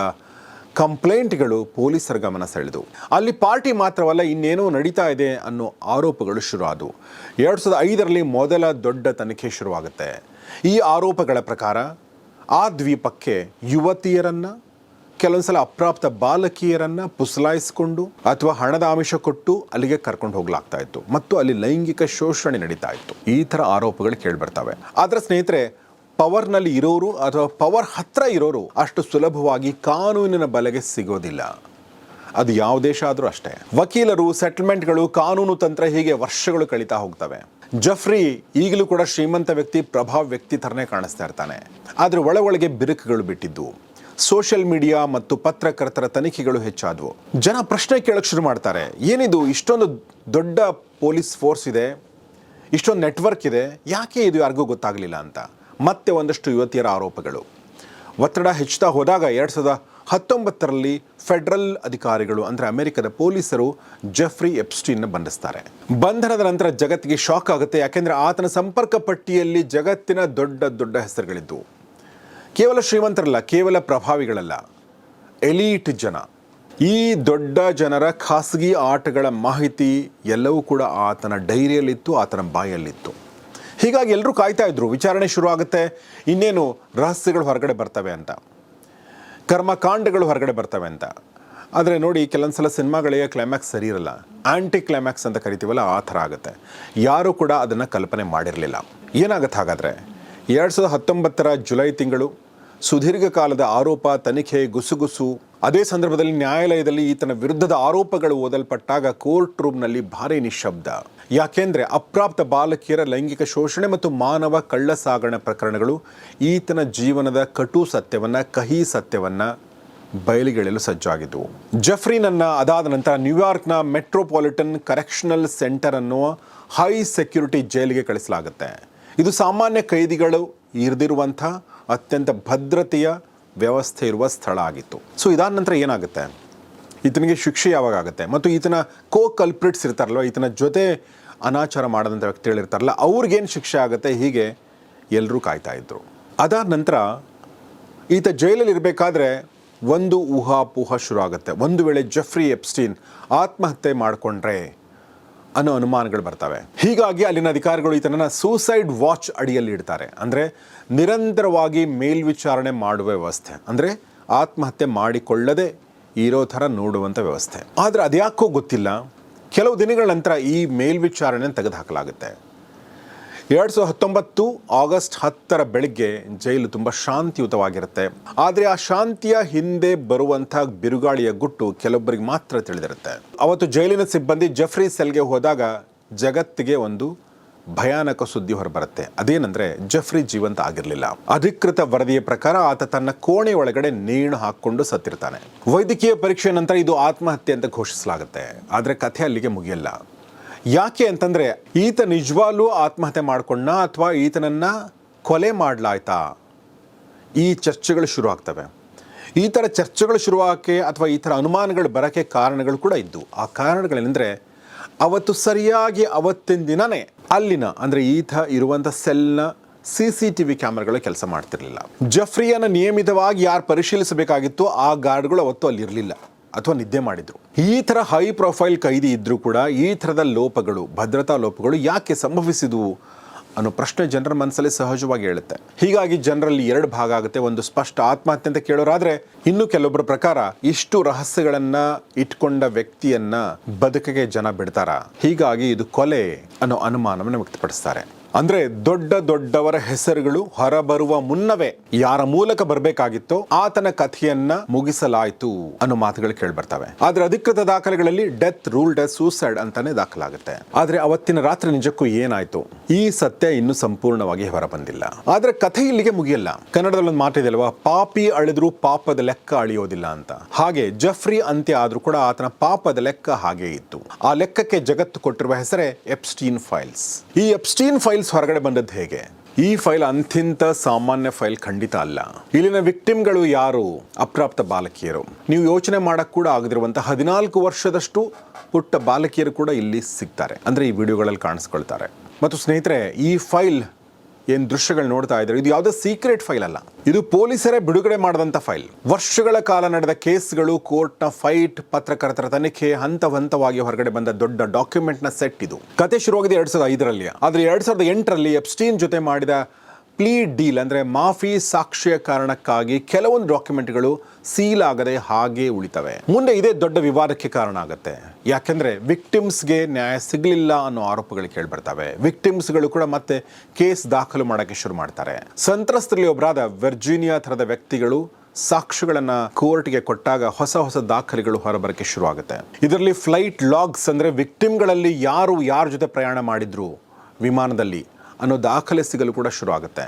ಕಂಪ್ಲೇಂಟ್ಗಳು ಪೊಲೀಸರ ಗಮನ ಸೆಳೆದು. ಅಲ್ಲಿ ಪಾರ್ಟಿ ಮಾತ್ರವಲ್ಲ, ಇನ್ನೇನೋ ನಡೀತಾ ಇದೆ ಅನ್ನೋ ಆರೋಪಗಳು ಶುರು ಆದವು ಎರಡು ಸಾವಿರದ ಐದರಲ್ಲಿ ಮೊದಲ ದೊಡ್ಡ ತನಿಖೆ ಶುರುವಾಗುತ್ತೆ. ಈ ಆರೋಪಗಳ ಪ್ರಕಾರ, ಆ ದ್ವೀಪಕ್ಕೆ ಯುವತಿಯರನ್ನ ಕೆಲವೊಂದ್ಸಲ ಅಪ್ರಾಪ್ತ ಬಾಲಕಿಯರನ್ನ ಪುಸಲಾಯಿಸಿಕೊಂಡು ಅಥವಾ ಹಣದ ಆಮಿಷ ಕೊಟ್ಟು ಅಲ್ಲಿಗೆ ಕರ್ಕೊಂಡು ಹೋಗ್ಲಾಗ್ತಾ ಇತ್ತು. ಮತ್ತು ಅಲ್ಲಿ ಲೈಂಗಿಕ ಶೋಷಣೆ ನಡೀತಾ ಇತ್ತು. ಈ ಥರ ಆರೋಪಗಳು ಕೇಳಿಬರ್ತವೆ. ಆದರೆ ಸ್ನೇಹಿತರೆ, ಪವರ್ನಲ್ಲಿ ಇರೋರು ಅಥವಾ ಪವರ್ ಹತ್ರ ಇರೋರು ಅಷ್ಟು ಸುಲಭವಾಗಿ ಕಾನೂನಿನ ಬಲೆಗೆ ಸಿಗೋದಿಲ್ಲ. ಅದು ಯಾವ ದೇಶ ಆದರೂ ಅಷ್ಟೇ. ವಕೀಲರು, ಸೆಟಲ್ಮೆಂಟ್ಗಳು, ಕಾನೂನು ತಂತ್ರ ಹೀಗೆ ವರ್ಷಗಳು ಕಳೀತಾ ಹೋಗ್ತವೆ. ಜಫ್ರಿ ಈಗಲೂ ಕೂಡ ಶ್ರೀಮಂತ ವ್ಯಕ್ತಿ ಪ್ರಭಾವ ವ್ಯಕ್ತಿ ಥರನೇ ಕಾಣಿಸ್ತಾ ಇರ್ತಾನೆ. ಆದರೆ ಒಳಗೊಳಗೆ ಒಳಗೆ ಬಿರುಕುಗಳು ಬಿಟ್ಟಿದ್ದು. ಸೋಷಿಯಲ್ ಮೀಡಿಯಾ ಮತ್ತು ಪತ್ರಕರ್ತರ ತನಿಖೆಗಳು ಹೆಚ್ಚಾದವು. ಜನ ಪ್ರಶ್ನೆ ಕೇಳಕ್ಕೆ ಶುರು ಮಾಡ್ತಾರೆ, ಏನಿದು ಇಷ್ಟೊಂದು ದೊಡ್ಡ ಪೊಲೀಸ್ ಫೋರ್ಸ್ ಇದೆ, ಇಷ್ಟೊಂದು ನೆಟ್ವರ್ಕ್ ಇದೆ, ಯಾಕೆ ಇದು ಯಾರಿಗೂ ಗೊತ್ತಾಗಲಿಲ್ಲ ಅಂತ. ಮತ್ತೆ ಒಂದಷ್ಟು ಯುವತಿಯರ ಆರೋಪಗಳು. ಒತ್ತಡ ಹೆಚ್ಚುತ್ತಾ ಹೋದಾಗ ಎರಡು ಸಾವಿರದ ಹತ್ತೊಂಬತ್ತರಲ್ಲಿ ಫೆಡರಲ್ ಅಧಿಕಾರಿಗಳು, ಅಂದರೆ ಅಮೆರಿಕದ ಪೊಲೀಸರು ಜೆಫ್ರಿ ಎಪ್ಸ್ಟೀನ್ನ ಬಂಧಿಸ್ತಾರೆ. ಬಂಧನದ ನಂತರ ಜಗತ್ತಿಗೆ ಶಾಕ್ ಆಗುತ್ತೆ, ಯಾಕೆಂದರೆ ಆತನ ಸಂಪರ್ಕ ಪಟ್ಟಿಯಲ್ಲಿ ಜಗತ್ತಿನ ದೊಡ್ಡ ದೊಡ್ಡ ಹೆಸರುಗಳಿದ್ದವು ಕೇವಲ ಶ್ರೀಮಂತರಲ್ಲ, ಕೇವಲ ಪ್ರಭಾವಿಗಳಲ್ಲ. ಎಲೀಟ್ ಜನ. ಈ ದೊಡ್ಡ ಜನರ ಖಾಸಗಿ ಆಟಗಳ ಮಾಹಿತಿ ಎಲ್ಲವೂ ಕೂಡ ಆತನ ಡೈರಿಯಲ್ಲಿತ್ತು, ಆತನ ಬಾಯಲ್ಲಿತ್ತು. ಹೀಗಾಗಿ ಎಲ್ಲರೂ ಕಾಯ್ತಾ ಇದ್ರು, ವಿಚಾರಣೆ ಶುರು ಆಗುತ್ತೆ, ಇನ್ನೇನು ರಹಸ್ಯಗಳು ಹೊರಗಡೆ ಬರ್ತವೆ ಅಂತ. ಕರ್ಮಕಾಂಡಗಳು ಹೊರಗಡೆ ಬರ್ತವೆ ಅಂತ. ಆದರೆ ನೋಡಿ ಕೆಲವೊಂದು ಸಲ ಸಿನಿಮಾಗಳಿಗೆ ಕ್ಲೈಮ್ಯಾಕ್ಸ್ ಸರಿ ಇರಲ್ಲ. ಆಂಟಿ ಕ್ಲೈಮ್ಯಾಕ್ಸ್ ಅಂತ ಕರಿತೀವಲ್ಲ, ಆ ಥರ ಆಗುತ್ತೆ. ಯಾರೂ ಕೂಡ ಅದನ್ನು ಕಲ್ಪನೆ ಮಾಡಿರಲಿಲ್ಲ. ಏನಾಗುತ್ತೆ ಹಾಗಾದರೆ? ಎರಡು ಸಾವಿರದ ಹತ್ತೊಂಬತ್ತರ ಜುಲೈ ತಿಂಗಳು ಸುದೀರ್ಘ ಕಾಲದ ಆರೋಪ, ತನಿಖೆ, ಗುಸುಗುಸು. ಅದೇ ಸಂದರ್ಭದಲ್ಲಿ ನ್ಯಾಯಾಲಯದಲ್ಲಿ ಈತನ ವಿರುದ್ಧದ ಆರೋಪಗಳು ಓದಲ್ಪಟ್ಟಾಗ ಕೋರ್ಟ್ ರೂಮ್ನಲ್ಲಿ ಭಾರೀ ನಿಶಬ್ದ ಯಾಕೆಂದರೆ ಅಪ್ರಾಪ್ತ ಬಾಲಕಿಯರ ಲೈಂಗಿಕ ಶೋಷಣೆ ಮತ್ತು ಮಾನವ ಕಳ್ಳಸಾಗಣೆ ಪ್ರಕರಣಗಳು ಈತನ ಜೀವನದ ಕಟು ಸತ್ಯವನ್ನ, ಕಹಿ ಸತ್ಯವನ್ನ ಬಯಲಿಗೆಳೆಯಲು ಸಜ್ಜಾಗಿದ್ದವು ಜಫ್ರಿನನ್ನ ಅದಾದ ನಂತರ ನ್ಯೂಯಾರ್ಕ್ನ ಮೆಟ್ರೋಪಾಲಿಟನ್ ಕರೆಕ್ಷನಲ್ ಸೆಂಟರ್ ಅನ್ನುವ ಹೈ ಸೆಕ್ಯೂರಿಟಿ ಜೈಲಿಗೆ ಕಳಿಸಲಾಗುತ್ತೆ. ಇದು ಸಾಮಾನ್ಯ ಕೈದಿಗಳು ಇರದಿರುವಂಥ ಅತ್ಯಂತ ಭದ್ರತೆಯ ವ್ಯವಸ್ಥೆ ಇರುವ ಸ್ಥಳ ಆಗಿತ್ತು. ಸೊ ಇದಾದ ನಂತರ ಏನಾಗುತ್ತೆ? ಈತನಿಗೆ ಶಿಕ್ಷೆ ಯಾವಾಗ ಆಗುತ್ತೆ? ಮತ್ತು ಈತನ ಕೋ ಕಲ್ಪ್ರಿಟ್ಸ್ ಇರ್ತಾರಲ್ವ, ಈತನ ಜೊತೆ ಅನಾಚಾರ ಮಾಡದಂಥ ವ್ಯಕ್ತಿಗಳಿರ್ತಾರಲ್ಲ, ಅವ್ರಿಗೇನು ಶಿಕ್ಷೆ ಆಗುತ್ತೆ? ಹೀಗೆ ಎಲ್ಲರೂ ಕಾಯ್ತಾ ಇದ್ರು. ಅದಾದ ನಂತರ ಈತ ಜೈಲಲ್ಲಿ ಇರಬೇಕಾದ್ರೆ ಒಂದು ಊಹಾಪೋಹ ಶುರು ಆಗುತ್ತೆ. ಒಂದು ವೇಳೆ ಜಫ್ರಿ ಎಪ್ಸ್ಟೀನ್ ಆತ್ಮಹತ್ಯೆ ಮಾಡಿಕೊಂಡ್ರೆ ಅನ್ನೋ ಅನುಮಾನಗಳು ಬರ್ತವೆ. ಹೀಗಾಗಿ ಅಲ್ಲಿನ ಅಧಿಕಾರಿಗಳು ಈತನನ್ನ ಸೂಸೈಡ್ ವಾಚ್ ಅಡಿಯಲ್ಲಿ ಇಡ್ತಾರೆ. ಅಂದರೆ ನಿರಂತರವಾಗಿ ಮೇಲ್ವಿಚಾರಣೆ ಮಾಡುವ ವ್ಯವಸ್ಥೆ. ಅಂದರೆ ಆತ್ಮಹತ್ಯೆ ಮಾಡಿಕೊಳ್ಳದೆ ಇರೋ ಥರ ನೋಡುವಂಥ ವ್ಯವಸ್ಥೆ. ಆದರೆ ಅದ್ಯಾಕೋ ಗೊತ್ತಿಲ್ಲ. ಕೆಲವು ದಿನಗಳ ನಂತರ ಈ ಮೇಲ್ವಿಚಾರಣೆ ತೆಗೆದುಹಾಕಲಾಗುತ್ತೆ. ಎರಡು ಸಾವಿರದ ಹತ್ತೊಂಬತ್ತು ಆಗಸ್ಟ್ ಹತ್ತರ ಬೆಳಗ್ಗೆ ಜೈಲು ತುಂಬ ಶಾಂತಿಯುತವಾಗಿರುತ್ತೆ. ಆದರೆ ಆ ಶಾಂತಿಯ ಹಿಂದೆ ಬರುವಂಥ ಬಿರುಗಾಳಿಯ ಗುಟ್ಟು ಕೆಲವೊಬ್ಬರಿಗೆ ಮಾತ್ರ ತಿಳಿದಿರುತ್ತೆ. ಅವತ್ತು ಜೈಲಿನ ಸಿಬ್ಬಂದಿ ಜಫ್ರಿ ಸೆಲ್ಗೆ ಹೋದಾಗ ಜಗತ್ತಿಗೆ ಒಂದು ಭಯಾನಕ ಸುದ್ದಿ ಹೊರಬರುತ್ತೆ. ಅದೇನಂದ್ರೆ ಜಫ್ರಿ ಜೀವಂತ ಆಗಿರಲಿಲ್ಲ. ಅಧಿಕೃತ ವರದಿಯ ಪ್ರಕಾರ ಆತ ತನ್ನ ಕೋಣೆ ಒಳಗಡೆ ನೇಣು ಹಾಕೊಂಡು ಸತ್ತಿರ್ತಾನೆ. ವೈದ್ಯಕೀಯ ಪರೀಕ್ಷೆ ನಂತರ ಇದು ಆತ್ಮಹತ್ಯೆ ಅಂತ ಘೋಷಿಸಲಾಗುತ್ತೆ. ಆದರೆ ಕಥೆ ಅಲ್ಲಿಗೆ ಮುಗಿಯಲ್ಲ. ಯಾಕೆ ಅಂತಂದ್ರೆ ಈತ ನಿಜವಾಗ್ಲೂ ಆತ್ಮಹತ್ಯೆ ಮಾಡ್ಕೊಂಡ ಅಥವಾ ಈತನನ್ನ ಕೊಲೆ ಮಾಡ್ಲಾಯ್ತಾ? ಈ ಚರ್ಚೆಗಳು ಶುರು ಆಗ್ತವೆ. ಈ ಥರ ಚರ್ಚೆಗಳು ಶುರುವಾಗಕ್ಕೆ ಅಥವಾ ಈ ಥರ ಅನುಮಾನಗಳು ಬರೋಕ್ಕೆ ಕಾರಣಗಳು ಕೂಡ ಇದ್ದು. ಆ ಕಾರಣಗಳೇನೆಂದರೆ ಅವತ್ತು ಸರಿಯಾಗಿ ಅವತ್ತಿನ ದಿನನೇ ಅಲ್ಲಿನ, ಅಂದರೆ ಈತ ಇರುವಂಥ ಸೆಲ್ನ ಸಿ ಸಿ ಟಿ ವಿ ಕ್ಯಾಮ್ರಾಗಳು ಕೆಲಸ ಮಾಡ್ತಿರಲಿಲ್ಲ. ಜಫ್ರಿಯನ್ನು ನಿಯಮಿತವಾಗಿ ಯಾರು ಪರಿಶೀಲಿಸಬೇಕಾಗಿತ್ತು ಆ ಗಾರ್ಡ್ಗಳು ಅವತ್ತು ಅಲ್ಲಿ ಇರಲಿಲ್ಲ ಅಥವಾ ನಿದ್ದೆ ಮಾಡಿದ್ರು. ಈ ಥರ ಹೈ ಪ್ರೊಫೈಲ್ ಕೈದಿ ಇದ್ದರೂ ಕೂಡ ಈ ಥರದ ಲೋಪಗಳು, ಭದ್ರತಾ ಲೋಪಗಳು ಯಾಕೆ ಸಂಭವಿಸಿದವು ಅನ್ನೋ ಪ್ರಶ್ನೆ ಜನರ ಮನಸ್ಸಲ್ಲಿ ಸಹಜವಾಗಿ ಹೇಳುತ್ತೆ ಹೀಗಾಗಿ ಜನರಲ್ಲಿ ಎರಡು ಭಾಗ ಆಗುತ್ತೆ. ಒಂದು ಸ್ಪಷ್ಟ ಆತ್ಮಹತ್ಯೆ ಅಂತ ಕೇಳೋರಾದ್ರೆ ಇನ್ನು ಕೆಲವೊಬ್ಬರ ಪ್ರಕಾರ ಇಷ್ಟು ರಹಸ್ಯಗಳನ್ನ ಇಟ್ಕೊಂಡ ವ್ಯಕ್ತಿಯನ್ನ ಬದುಕಿಗೆ ಜನ ಬಿಡ್ತಾರ? ಹೀಗಾಗಿ ಇದು ಕೊಲೆ ಅನ್ನೋ ಅನುಮಾನವನ್ನು ವ್ಯಕ್ತಪಡಿಸ್ತಾರೆ. ಅಂದ್ರೆ ದೊಡ್ಡ ದೊಡ್ಡವರ ಹೆಸರುಗಳು ಹೊರಬರುವ ಮುನ್ನವೇ ಯಾರ ಮೂಲಕ ಬರಬೇಕಾಗಿತ್ತೋ ಆತನ ಕಥೆಯನ್ನ ಮುಗಿಸಲಾಯಿತು ಅನ್ನೋ ಮಾತುಗಳು ಕೇಳ್ಬರ್ತವೆ. ಆದ್ರೆ ಅಧಿಕೃತ ದಾಖಲೆಗಳಲ್ಲಿ ಡೆತ್ ರೂಲ್ಡ್ ಸೂಸೈಡ್ ಅಂತಾನೆ ದಾಖಲಾಗುತ್ತೆ. ಆದ್ರೆ ಅವತ್ತಿನ ರಾತ್ರಿ ನಿಜಕ್ಕೂ ಏನಾಯ್ತು? ಈ ಸತ್ಯ ಇನ್ನೂ ಸಂಪೂರ್ಣವಾಗಿ ಹೊರಬಂದಿಲ್ಲ. ಆದ್ರೆ ಕಥೆ ಇಲ್ಲಿಗೆ ಮುಗಿಯಲ್ಲ. ಕನ್ನಡದಲ್ಲಿ ಒಂದು ಮಾತಿದೆ ಅಲ್ವಾ? ಪಾಪಿ ಅಳಿದ್ರು ಪಾಪದ ಲೆಕ್ಕ ಅಳಿಯೋದಿಲ್ಲ ಅಂತ. ಹಾಗೆ ಜಫ್ರಿ ಅಂತ್ಯ ಆದ್ರೂ ಕೂಡ ಆತನ ಪಾಪದ ಲೆಕ್ಕ ಹಾಗೆ ಇತ್ತು. ಆ ಲೆಕ್ಕಕ್ಕೆ ಜಗತ್ತು ಕೊಟ್ಟಿರುವ ಹೆಸರೇ ಎಪ್ಸ್ಟೀನ್ ಫೈಲ್ಸ್. ಈ ಎಪ್ಸ್ಟೀನ್ ಫೈಲ್ಸ್ ಹೊರಗಡೆ ಬಂದದ್ದು ಹೇಗೆ? ಈ ಫೈಲ್ ಅಂತಿಂತ ಸಾಮಾನ್ಯ ಫೈಲ್ ಖಂಡಿತ ಅಲ್ಲ. ಇಲ್ಲಿನ ವಿಕ್ಟಿಮ್ಗಳು ಯಾರು? ಅಪ್ರಾಪ್ತ ಬಾಲಕಿಯರು. ನೀವು ಯೋಚನೆ ಮಾಡಕ್ ಕೂಡ ಆಗದಿರುವಂತಹ ಹದಿನಾಲ್ಕು ವರ್ಷದಷ್ಟು ಪುಟ್ಟ ಬಾಲಕಿಯರು ಕೂಡ ಇಲ್ಲಿ ಸಿಗ್ತಾರೆ. ಅಂದ್ರೆ ಈ ವಿಡಿಯೋಗಳಲ್ಲಿ ಕಾಣಿಸ್ಕೊಳ್ತಾರೆ. ಮತ್ತು ಸ್ನೇಹಿತರೆ, ಈ ಫೈಲ್ ಏನ್ ದೃಶ್ಯಗಳು ನೋಡ್ತಾ ಇದ್ದಾರೆ ಇದು ಯಾವುದೇ ಸೀಕ್ರೆಟ್ ಫೈಲ್ ಅಲ್ಲ. ಇದು ಪೊಲೀಸರೇ ಬಿಡುಗಡೆ ಮಾಡಿದಂಥ ಫೈಲ್ ವರ್ಷಗಳ ಕಾಲ ನಡೆದ ಕೇಸ್ಗಳು ಕೋರ್ಟ್ನ ಫೈಟ್ ಪತ್ರಕರ್ತರ ತನಿಖೆ ಹಂತ ಹಂತವಾಗಿ ಹೊರಗಡೆ ಬಂದ ದೊಡ್ಡ ಡಾಕ್ಯುಮೆಂಟ್ನ ಸೆಟ್ ಇದು. ಕತೆ ಶುರುವಾಗಿದೆ ಎರಡ್ ಸಾವಿರದ ಐದರಲ್ಲಿ. ಆದರೆ ಎರಡ್ ಸಾವಿರದ ಎಂಟರಲ್ಲಿ ಎಪ್ಸ್ಟೀನ್ ಜೊತೆ ಮಾಡಿದ ಪ್ಲೀ ಡೀಲ್ ಅಂದರೆ ಮಾಫಿ ಸಾಕ್ಷ್ಯ ಕಾರಣಕ್ಕಾಗಿ ಕೆಲವೊಂದು ಡಾಕ್ಯುಮೆಂಟ್ಗಳು ಸೀಲ್ ಆಗದೆ ಹಾಗೆ ಉಳಿತವೆ. ಮುಂದೆ ಇದೇ ದೊಡ್ಡ ವಿವಾದಕ್ಕೆ ಕಾರಣ ಆಗುತ್ತೆ. ಯಾಕೆಂದರೆ ವಿಕ್ಟಿಮ್ಸ್ಗೆ ನ್ಯಾಯ ಸಿಗಲಿಲ್ಲ ಅನ್ನೋ ಆರೋಪಗಳು ಕೇಳಿಬರ್ತವೆ. ವಿಕ್ಟಿಮ್ಸ್ಗಳು ಕೂಡ ಮತ್ತೆ ಕೇಸ್ ದಾಖಲು ಮಾಡೋಕ್ಕೆ ಶುರು ಮಾಡ್ತಾರೆ. ಸಂತ್ರಸ್ತರಲ್ಲಿ ಒಬ್ಬರಾದ ವರ್ಜೀನಿಯಾ ಥರದ ವ್ಯಕ್ತಿಗಳು ಸಾಕ್ಷಿಗಳನ್ನು ಕೋರ್ಟ್ಗೆ ಕೊಟ್ಟಾಗ ಹೊಸ ಹೊಸ ದಾಖಲೆಗಳು ಹೊರಬರಕ್ಕೆ ಶುರು ಆಗುತ್ತೆ. ಇದರಲ್ಲಿ ಫ್ಲೈಟ್ ಲಾಗ್ಸ್ ಅಂದರೆ ವಿಕ್ಟಿಮ್ಗಳಲ್ಲಿ ಯಾರು ಯಾರ ಜೊತೆ ಪ್ರಯಾಣ ಮಾಡಿದ್ರು ವಿಮಾನದಲ್ಲಿ? ಅನ್ನೋ ದಾಖಲೆ ಸಿಗಲು ಕೂಡ ಶುರು ಆಗುತ್ತೆ.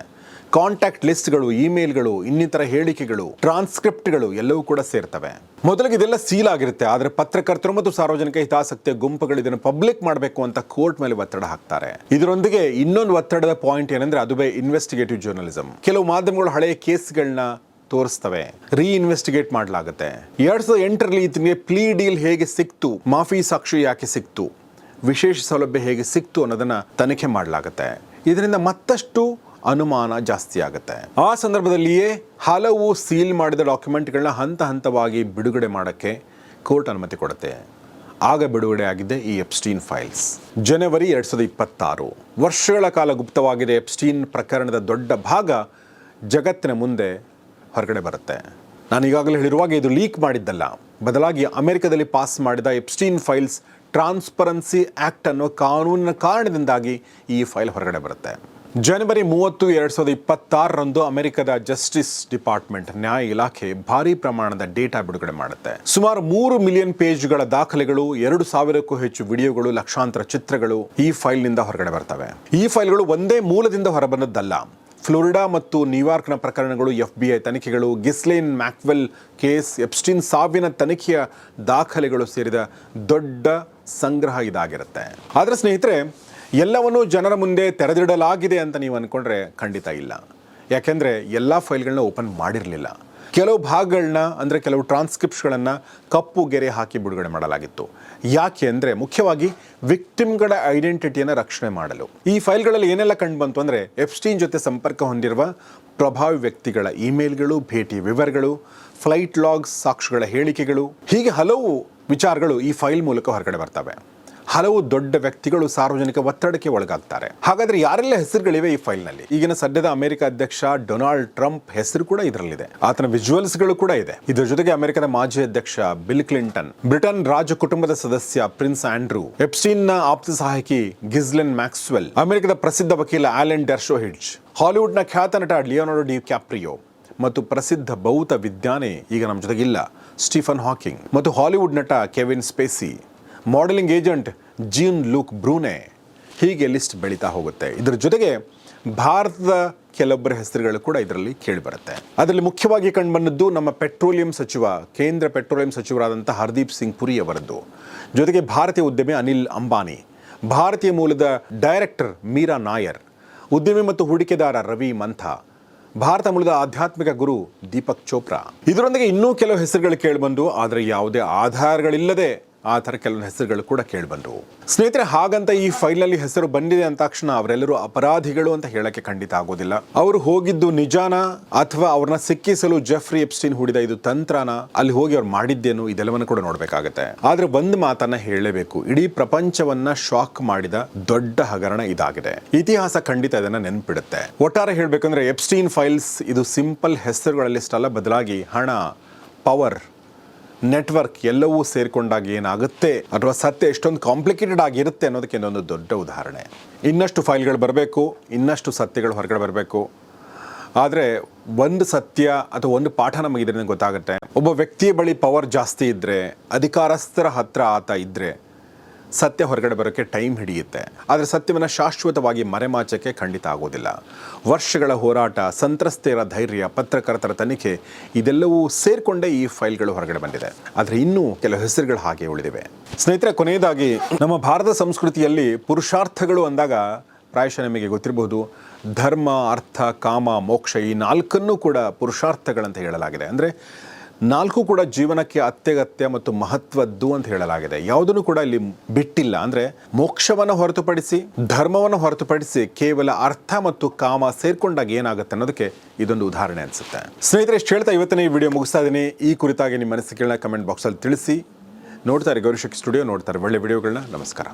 ಕಾಂಟ್ಯಾಕ್ಟ್ ಲಿಸ್ಟ್ಗಳು, ಇಮೇಲ್ಗಳು, ಇನ್ನಿತರ ಹೇಳಿಕೆಗಳು, ಟ್ರಾನ್ಸ್ಕ್ರಿಪ್ಟ್ಗಳು ಎಲ್ಲವೂ ಕೂಡ ಸೇರ್ತವೆ. ಮೊದಲಿಗೆ ಇದೆಲ್ಲ ಸೀಲ್ ಆಗಿರುತ್ತೆ, ಆದರೆ ಪತ್ರಕರ್ತರು ಮತ್ತು ಸಾರ್ವಜನಿಕ ಹಿತಾಸಕ್ತಿಯ ಗುಂಪುಗಳು ಇದನ್ನು ಪಬ್ಲಿಕ್ ಮಾಡಬೇಕು ಅಂತ ಕೋರ್ಟ್ ಮೇಲೆ ಒತ್ತಡ ಹಾಕ್ತಾರೆ. ಇದರೊಂದಿಗೆ ಇನ್ನೊಂದು ಒತ್ತಡದ ಪಾಯಿಂಟ್ ಏನಂದ್ರೆ ಅದುವೇ ಇನ್ವೆಸ್ಟಿಗೇಟಿವ್ ಜರ್ನಲಿಸಂ. ಕೆಲವು ಮಾಧ್ಯಮಗಳು ಹಳೆಯ ಕೇಸ್ಗಳನ್ನ ತೋರಿಸ್ತವೆ. ರೀ ಇನ್ವೆಸ್ಟಿಗೇಟ್ ಮಾಡಲಾಗುತ್ತೆ. ಎರಡ್ ಸಾವಿರದ ಎಂಟರಲ್ಲಿ ಈತನಿಗೆ ಪ್ಲೀ ಡೀಲ್ ಹೇಗೆ ಸಿಕ್ತು ಮಾಫಿ ಸಾಕ್ಷಿ ಯಾಕೆ ಸಿಕ್ತು, ವಿಶೇಷ ಸೌಲಭ್ಯ ಹೇಗೆ ಸಿಕ್ತು ಅನ್ನೋದನ್ನ ತನಿಖೆ ಮಾಡಲಾಗುತ್ತೆ. ಇದರಿಂದ ಮತ್ತಷ್ಟು ಅನುಮಾನ ಜಾಸ್ತಿ ಆಗುತ್ತೆ. ಆ ಸಂದರ್ಭದಲ್ಲಿಯೇ ಹಲವು ಸೀಲ್ ಮಾಡಿದ ಡಾಕ್ಯುಮೆಂಟ್ಗಳನ್ನ ಹಂತ ಹಂತವಾಗಿ ಬಿಡುಗಡೆ ಮಾಡೋಕ್ಕೆ ಕೋರ್ಟ್ ಅನುಮತಿ ಕೊಡುತ್ತೆ. ಆಗ ಬಿಡುಗಡೆ ಆಗಿದೆ ಈ ಎಪ್ಸ್ಟೀನ್ ಫೈಲ್ಸ್. ಜನವರಿ ಎರಡ್ ಸಾವಿರದ ಇಪ್ಪತ್ತಾರು. ವರ್ಷಗಳ ಕಾಲ ಗುಪ್ತವಾಗಿದೆ ಎಪ್ಸ್ಟೀನ್ ಪ್ರಕರಣದ ದೊಡ್ಡ ಭಾಗ ಜಗತ್ತಿನ ಮುಂದೆ ಹೊರಗಡೆ ಬರುತ್ತೆ. ನಾನು ಈಗಾಗಲೇ ಹೇಳಿರುವಾಗ ಇದು ಲೀಕ್ ಮಾಡಿದ್ದಲ್ಲ. ಬದಲಾಗಿ ಅಮೆರಿಕದಲ್ಲಿ ಪಾಸ್ ಮಾಡಿದ ಎಪ್ಸ್ಟೀನ್ ಫೈಲ್ಸ್ ಟ್ರಾನ್ಸ್ಪರೆನ್ಸಿ ಆ್ಯಕ್ಟ್ ಅನ್ನೋ ಕಾನೂನಿನ ಕಾರಣದಿಂದಾಗಿ ಈ ಫೈಲ್ ಹೊರಗಡೆ ಬರುತ್ತೆ. ಜನವರಿ ಮೂವತ್ತು, ಎರಡು ಸಾವಿರದ ಇಪ್ಪತ್ತಾರರಂದು ಅಮೆರಿಕದ ಜಸ್ಟಿಸ್ ಡಿಪಾರ್ಟ್ಮೆಂಟ್, ನ್ಯಾಯ ಇಲಾಖೆ ಭಾರಿ ಪ್ರಮಾಣದ ಡೇಟಾ ಬಿಡುಗಡೆ ಮಾಡುತ್ತೆ. ಸುಮಾರು ಮೂರು ಮಿಲಿಯನ್ ಪೇಜ್ಗಳ ದಾಖಲೆಗಳು, ಎರಡು ಸಾವಿರಕ್ಕೂ ಹೆಚ್ಚು ವಿಡಿಯೋಗಳು, ಲಕ್ಷಾಂತರ ಚಿತ್ರಗಳು ಈ ಫೈಲ್ನಿಂದ ಹೊರಗಡೆ ಬರ್ತವೆ. ಈ ಫೈಲ್ಗಳು ಒಂದೇ ಮೂಲದಿಂದ ಹೊರಬಂದದ್ದಲ್ಲ. ಫ್ಲೋರಿಡಾ ಮತ್ತು ನ್ಯೂಯಾರ್ಕ್ನ ಪ್ರಕರಣಗಳು ಎಫ್ ಬಿ ಐ ತನಿಖೆಗಳು, ಗಿಸ್ಲೇನ್ ಮ್ಯಾಕ್ವೆಲ್ ಕೇಸ್, ಎಪ್ಸ್ಟಿನ್ ಸಾವಿನ ತನಿಖೆಯ ದಾಖಲೆಗಳು ಸೇರಿದ ದೊಡ್ಡ ಸಂಗ್ರಹ ಇದಾಗಿರುತ್ತೆ. ಆದರೆ ಸ್ನೇಹಿತರೆ, ಎಲ್ಲವನ್ನೂ ಜನರ ಮುಂದೆ ತೆರೆದಿಡಲಾಗಿದೆ ಅಂತ ನೀವು ಅಂದ್ಕೊಂಡ್ರೆ ಖಂಡಿತ ಇಲ್ಲ. ಯಾಕೆಂದರೆ ಎಲ್ಲ ಫೈಲ್ಗಳನ್ನ ಓಪನ್ ಮಾಡಿರಲಿಲ್ಲ. ಕೆಲವು ಭಾಗಗಳನ್ನ, ಅಂದರೆ ಕೆಲವು ಟ್ರಾನ್ಸ್ಕ್ರಿಪ್ಟ್ಸ್ಗಳನ್ನು ಕಪ್ಪು ಗೆರೆ ಹಾಕಿ ಬಿಡುಗಡೆ ಮಾಡಲಾಗಿತ್ತು. ಯಾಕೆ ಅಂದರೆ ಮುಖ್ಯವಾಗಿ ವಿಕ್ಟಿಮ್ಗಳ ಐಡೆಂಟಿಟಿಯನ್ನು ರಕ್ಷಣೆ ಮಾಡಲು. ಈ ಫೈಲ್ಗಳಲ್ಲಿ ಏನೆಲ್ಲ ಕಂಡುಬಂತು ಅಂದರೆ ಎಫ್ಸ್ಟೀನ್ ಜೊತೆ ಸಂಪರ್ಕ ಹೊಂದಿರುವ ಪ್ರಭಾವಿ ವ್ಯಕ್ತಿಗಳ ಇಮೇಲ್ಗಳು, ಭೇಟಿ ವಿವರಗಳು, ಫ್ಲೈಟ್ ಲಾಗ್ಸ್ ಸಾಕ್ಷಿಗಳ ಹೇಳಿಕೆಗಳು, ಹೀಗೆ ಹಲವು ವಿಚಾರಗಳು ಈ ಫೈಲ್ ಮೂಲಕ ಹೊರಗಡೆ ಬರ್ತವೆ. ಹಲವು ದೊಡ್ಡ ವ್ಯಕ್ತಿಗಳು ಸಾರ್ವಜನಿಕ ಒತ್ತಡಕ್ಕೆ ಒಳಗಾಗ್ತಾರೆ. ಹಾಗಾದ್ರೆ ಯಾರೆಲ್ಲ ಹೆಸರುಗಳಿವೆ ಈ ಫೈಲ್ನಲ್ಲಿ? ಈಗಿನ ಸದ್ಯದ ಅಮೆರಿಕ ಅಧ್ಯಕ್ಷ ಡೊನಾಲ್ಡ್ ಟ್ರಂಪ್ ಹೆಸರು ಕೂಡ ಇದರಲ್ಲಿದೆ. ಆತನ ವಿಜುವಲ್ಸ್ಗಳು ಕೂಡ ಇದೆ. ಇದರ ಜೊತೆಗೆ ಅಮೆರಿಕದ ಮಾಜಿ ಅಧ್ಯಕ್ಷ ಬಿಲ್ ಕ್ಲಿಂಟನ್, ಬ್ರಿಟನ್ ರಾಜ ಕುಟುಂಬದ ಸದಸ್ಯ ಪ್ರಿನ್ಸ್ ಆಂಡ್ರೂ ಎಪ್ಸ್ಟೀನ್ನ ಆಪ್ತ ಸಹಾಯಕಿ ಗಿಸ್ಲೆನ್ ಮ್ಯಾಕ್ಸ್ವೆಲ್, ಅಮೆರಿಕದ ಪ್ರಸಿದ್ಧ ವಕೀಲ ಆಲೆನ್ ಡರ್ಶೋ ಹಿಡ್ಜ್, ಹಾಲಿವುಡ್ನ ಖ್ಯಾತ ನಟ ಲಿಯೋನಾರ್ಡೋ ಡಿ ಕ್ಯಾಪ್ರಿಯೋ ಮತ್ತು ಪ್ರಸಿದ್ಧ ಭೌತ ವಿಜ್ಞಾನಿ ಈಗ ನಮ್ಮ ಜೊತೆಗಿಲ್ಲ, ಸ್ಟೀಫನ್ ಹಾಕಿಂಗ್ ಮತ್ತು ಹಾಲಿವುಡ್ ನಟ Kevin Spacey. Modelling agent Jean Luc Brunel ಹೀಗೆ ಲಿಸ್ಟ್ ಬೆಳೀತಾ ಹೋಗುತ್ತೆ. ಇದರ ಜೊತೆಗೆ ಭಾರತದ ಕೆಲವೊಬ್ಬರ ಹೆಸರುಗಳು ಕೂಡ ಇದರಲ್ಲಿ ಕೇಳಿಬರುತ್ತೆ ಅದರಲ್ಲಿ ಮುಖ್ಯವಾಗಿ ಕಂಡುಬಂದದ್ದು ನಮ್ಮ ಪೆಟ್ರೋಲಿಯಂ ಸಚಿವ, ಕೇಂದ್ರ ಪೆಟ್ರೋಲಿಯಂ ಸಚಿವರಾದಂಥ ಹರ್ದೀಪ್ ಸಿಂಗ್ ಪುರಿ ಅವರದ್ದು. ಜೊತೆಗೆ ಭಾರತೀಯ ಉದ್ಯಮಿ ಅನಿಲ್ ಅಂಬಾನಿ, ಭಾರತೀಯ ಮೂಲದ ಡೈರೆಕ್ಟರ್ ಮೀರಾ ನಾಯರ್, ಉದ್ಯಮಿ ಮತ್ತು ಹೂಡಿಕೆದಾರ ರವಿ ಮಂಥ, ಭಾರತ ಮೂಲದ ಆಧ್ಯಾತ್ಮಿಕ ಗುರು ದೀಪಕ್ ಚೋಪ್ರಾ. ಇದರೊಂದಿಗೆ ಇನ್ನೂ ಕೆಲವು ಹೆಸರುಗಳು ಕೇಳಿಬಂದು ಆದರೆ ಯಾವುದೇ ಆಧಾರಗಳಿಲ್ಲದೆ ಆ ಥರ ಕೆಲವೊಂದು ಹೆಸರುಗಳು ಕೂಡ ಕೇಳಿಬಂದವು. ಸ್ನೇಹಿತರೆ, ಹಾಗಂತ ಈ ಫೈಲ್ನಲ್ಲಿ ಹೆಸರು ಬಂದಿದೆ ಅಂದ ತಕ್ಷಣ ಅವರೆಲ್ಲರೂ ಅಪರಾಧಿಗಳು ಅಂತ ಹೇಳಕ್ಕೆ ಖಂಡಿತ ಆಗೋದಿಲ್ಲ. ಅವರು ಹೋಗಿದ್ದು ನಿಜಾನ ಅಥವಾ ಅವ್ರನ್ನ ಸಿಕ್ಕಿಸಲು ಜೆಫ್ರಿ ಎಪ್ಸ್ಟೀನ್ ಹೂಡಿದ ಇದು ತಂತ್ರನ, ಅಲ್ಲಿ ಹೋಗಿ ಅವ್ರು ಮಾಡಿದ್ದೇನು, ಇದೆಲ್ಲವನ್ನು ಕೂಡ ನೋಡಬೇಕಾಗತ್ತೆ. ಆದ್ರೆ ಒಂದು ಮಾತನ್ನ ಹೇಳಲೇಬೇಕು. ಇಡೀ ಪ್ರಪಂಚವನ್ನ ಶಾಕ್ ಮಾಡಿದ ದೊಡ್ಡ ಹಗರಣ ಇದಾಗಿದೆ. ಇತಿಹಾಸ ಖಂಡಿತ ಇದನ್ನ ನೆನ್ಪಿಡುತ್ತೆ. ಒಟ್ಟಾರೆ ಹೇಳಬೇಕಂದ್ರೆ ಎಪ್ಸ್ಟೀನ್ ಫೈಲ್ಸ್ ಇದು ಸಿಂಪಲ್ ಹೆಸರುಗಳಲ್ಲಿ ಲಿಸ್ಟ್ ಬದಲಾಗಿ ಹಣ, ಪವರ್ ನೆಟ್ವರ್ಕ್ ಎಲ್ಲವೂ ಸೇರಿಕೊಂಡಾಗ ಏನಾಗುತ್ತೆ? ಅಥವಾ ಸತ್ಯ ಎಷ್ಟೊಂದು ಕಾಂಪ್ಲಿಕೇಟೆಡ್ ಆಗಿರುತ್ತೆ ಅನ್ನೋದಕ್ಕೆ ಇನ್ನೊಂದು ದೊಡ್ಡ ಉದಾಹರಣೆ. ಇನ್ನಷ್ಟು ಫೈಲ್ಗಳು ಬರಬೇಕು, ಇನ್ನಷ್ಟು ಸತ್ಯಗಳು ಹೊರಗಡೆ ಬರಬೇಕು. ಆದರೆ ಒಂದು ಸತ್ಯ ಅಥವಾ ಒಂದು ಪಾಠ ನಮಗೆ ಗೊತ್ತಾಗುತ್ತೆ. ಒಬ್ಬ ವ್ಯಕ್ತಿಯ ಬಳಿ ಪವರ್ ಜಾಸ್ತಿ ಇದ್ದರೆ ಅಧಿಕಾರಸ್ಥರ ಹತ್ರ ಆತ ಇದ್ದರೆ ಸತ್ಯ ಹೊರಗಡೆ ಬರೋಕ್ಕೆ ಟೈಮ್ ಹಿಡಿಯುತ್ತೆ. ಆದರೆ ಸತ್ಯವನ್ನು ಶಾಶ್ವತವಾಗಿ ಮರೆಮಾಚಕ್ಕೆ ಖಂಡಿತ ಆಗೋದಿಲ್ಲ. ವರ್ಷಗಳ ಹೋರಾಟ ಸಂತ್ರಸ್ತೆಯರ ಧೈರ್ಯ, ಪತ್ರಕರ್ತರ ತನಿಖೆ, ಇದೆಲ್ಲವೂ ಸೇರಿಕೊಂಡೇ ಈ ಫೈಲ್ಗಳು ಹೊರಗಡೆ ಬಂದಿದೆ. ಆದರೆ ಇನ್ನೂ ಕೆಲವು ಹೆಸರುಗಳು ಹಾಗೆ ಉಳಿದಿವೆ. ಸ್ನೇಹಿತರೆ, ಕೊನೆಯದಾಗಿ ನಮ್ಮ ಭಾರತ ಸಂಸ್ಕೃತಿಯಲ್ಲಿ ಪುರುಷಾರ್ಥಗಳು ಅಂದಾಗ ಪ್ರಾಯಶಃ ನಿಮಗೆ ಗೊತ್ತಿರಬಹುದು. ಧರ್ಮ, ಅರ್ಥ, ಕಾಮ, ಮೋಕ್ಷ ಈ ನಾಲ್ಕನ್ನೂ ಕೂಡ ಪುರುಷಾರ್ಥಗಳಂತ ಹೇಳಲಾಗಿದೆ. ಅಂದರೆ ನಾಲ್ಕು ಕೂಡ ಜೀವನಕ್ಕೆ ಅತ್ಯಗತ್ಯ ಮತ್ತು ಮಹತ್ವದ್ದು ಅಂತ ಹೇಳಲಾಗಿದೆ. ಯಾವುದನ್ನು ಕೂಡ ಇಲ್ಲಿ ಬಿಟ್ಟಿಲ್ಲ. ಅಂದರೆ ಮೋಕ್ಷವನ್ನು ಹೊರತುಪಡಿಸಿ, ಧರ್ಮವನ್ನು ಹೊರತುಪಡಿಸಿ ಕೇವಲ ಅರ್ಥ ಮತ್ತು ಕಾಮ ಸೇರ್ಕೊಂಡಾಗ ಏನಾಗುತ್ತೆ ಅನ್ನೋದಕ್ಕೆ ಇದೊಂದು ಉದಾಹರಣೆ ಅನಿಸುತ್ತೆ. ಸ್ನೇಹಿತರೆ, ಇಷ್ಟು ಹೇಳ್ತಾ ಇವತ್ತಿನ ಈ ವಿಡಿಯೋ ಮುಗಿಸ್ತಾ ಇದ್ದೀನಿ ಈ ಕುರಿತಾಗಿ ನಿಮ್ಮ ಮನಸ್ಸಿಗೆ ಕಮೆಂಟ್ ಬಾಕ್ಸಲ್ಲಿ ತಿಳಿಸಿ. ನೋಡ್ತಾರೆ ಗೌರಿಶಕ್ ಸ್ಟುಡಿಯೋ ನೋಡ್ತಾರೆ ಒಳ್ಳೆ ವಿಡಿಯೋಗಳನ್ನ. ನಮಸ್ಕಾರ.